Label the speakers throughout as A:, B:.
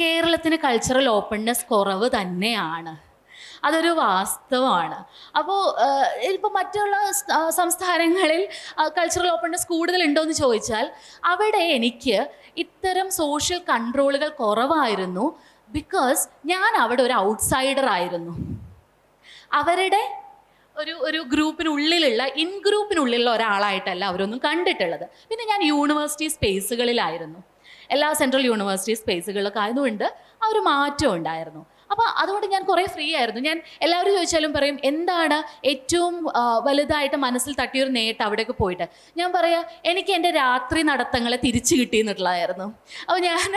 A: കേരളത്തിന് cultural openness കുറവ് തന്നെയാണ്. അതൊരു വാസ്തവമാണ്. അപ്പോൾ ഇപ്പോൾ മറ്റുള്ള സംസ്ഥാനങ്ങളിൽ കൾച്ചറൽ ഓപ്പൺനെസ് കൂടുതലുണ്ടോ എന്ന് ചോദിച്ചാൽ അവിടെ എനിക്ക് ഇത്തരം സോഷ്യൽ കൺട്രോളുകൾ കുറവായിരുന്നു ബിക്കോസ് ഞാൻ അവിടെ ഒരു ഔട്ട്സൈഡർ ആയിരുന്നു. അവരുടെ ഒരു ഒരു ഗ്രൂപ്പിനുള്ളിലുള്ള ഇൻ ഗ്രൂപ്പിനുള്ളിലുള്ള ഒരാളായിട്ടല്ല അവരൊന്നും കണ്ടിട്ടുള്ളത്. പിന്നെ ഞാൻ യൂണിവേഴ്സിറ്റി സ്പേസുകളിലായിരുന്നു എല്ലാ സെൻട്രൽ യൂണിവേഴ്സിറ്റി സ്പേസുകളിലൊക്കെ ആയതുകൊണ്ട് ആ ഒരു മാറ്റം ഉണ്ടായിരുന്നു. അപ്പോൾ അതുകൊണ്ട് ഞാൻ കുറേ ഫ്രീ ആയിരുന്നു. ഞാൻ എല്ലാവരും ചോദിച്ചാലും പറയും എന്താണ് ഏറ്റവും വലുതായിട്ട് മനസ്സിൽ തട്ടിയൊരു നേട്ടം അവിടേക്ക് പോയിട്ട്? ഞാൻ പറയാ എനിക്ക് എന്റെ രാത്രി നടത്തങ്ങളെ തിരിച്ചു കിട്ടിയെന്നുള്ളതായിരുന്നു അപ്പോൾ ഞാൻ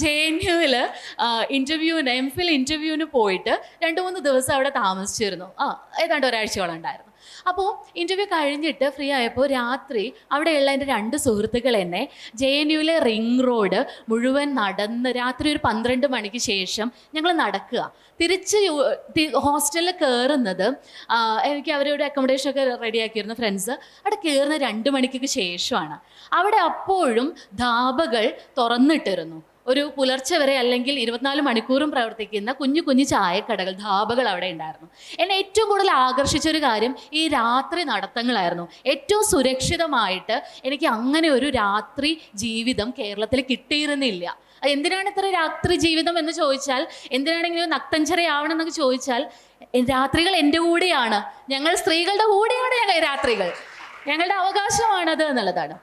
A: ജെ എൻ യുവിൽ ഇന്റർവ്യൂവിന് എം ഫിൽ ഇന്റർവ്യൂവിന് പോയിട്ട് രണ്ട് മൂന്ന് ദിവസം അവിടെ താമസിച്ചിരുന്നു. ആ ഏതാണ്ട് ഒരാഴ്ചയോളം ഉണ്ടായിരുന്നു. അപ്പോൾ ഇന്റർവ്യൂ കഴിഞ്ഞിട്ട് ഫ്രീ ആയപ്പോൾ രാത്രി അവിടെയുള്ള എന്റെ രണ്ട് സുഹൃത്തുക്കൾ എന്നെ ജെ എൻ യുവിലെ റിംഗ് റോഡ് മുഴുവൻ നടന്ന് രാത്രി ഒരു പന്ത്രണ്ട് മണിക്ക് ശേഷം ഞങ്ങൾ നടക്കുക. തിരിച്ച് ഹോസ്റ്റലിൽ കയറുന്നത് എനിക്ക് അവരുടെ അക്കോമഡേഷനൊക്കെ റെഡിയാക്കിയിരുന്നു ഫ്രണ്ട്സ് അവിടെ കയറുന്ന രണ്ട് മണിക്ക് ശേഷമാണ്. അവിടെ അപ്പോഴും ധാബകൾ തുറന്നിട്ടിരുന്നു. ഒരു പുലർച്ചെ വരെ അല്ലെങ്കിൽ ഇരുപത്തിനാല് മണിക്കൂറും പ്രവർത്തിക്കുന്ന കുഞ്ഞു കുഞ്ഞു ചായക്കടകൾ ധാബകൾ അവിടെ ഉണ്ടായിരുന്നു. എന്നെ ഏറ്റവും കൂടുതൽ ആകർഷിച്ച ഒരു കാര്യം ഈ രാത്രി നടത്തങ്ങളായിരുന്നു. ഏറ്റവും സുരക്ഷിതമായിട്ട് എനിക്ക് അങ്ങനെ ഒരു രാത്രി ജീവിതം കേരളത്തിൽ കിട്ടിയിരുന്നില്ല. എന്തിനാണ് ഇത്ര രാത്രി ജീവിതം എന്ന് ചോദിച്ചാൽ എന്തിനാണെങ്കിലും നക്തഞ്ചരയാവണം എന്നൊക്കെ ചോദിച്ചാൽ രാത്രികൾ എന്റെ കൂടെയാണ്. ഞങ്ങൾ സ്ത്രീകളുടെ കൂടെയാണ് ഞങ്ങൾ രാത്രികൾ. ഞങ്ങളുടെ അവകാശമാണത് എന്നുള്ളതാണ്.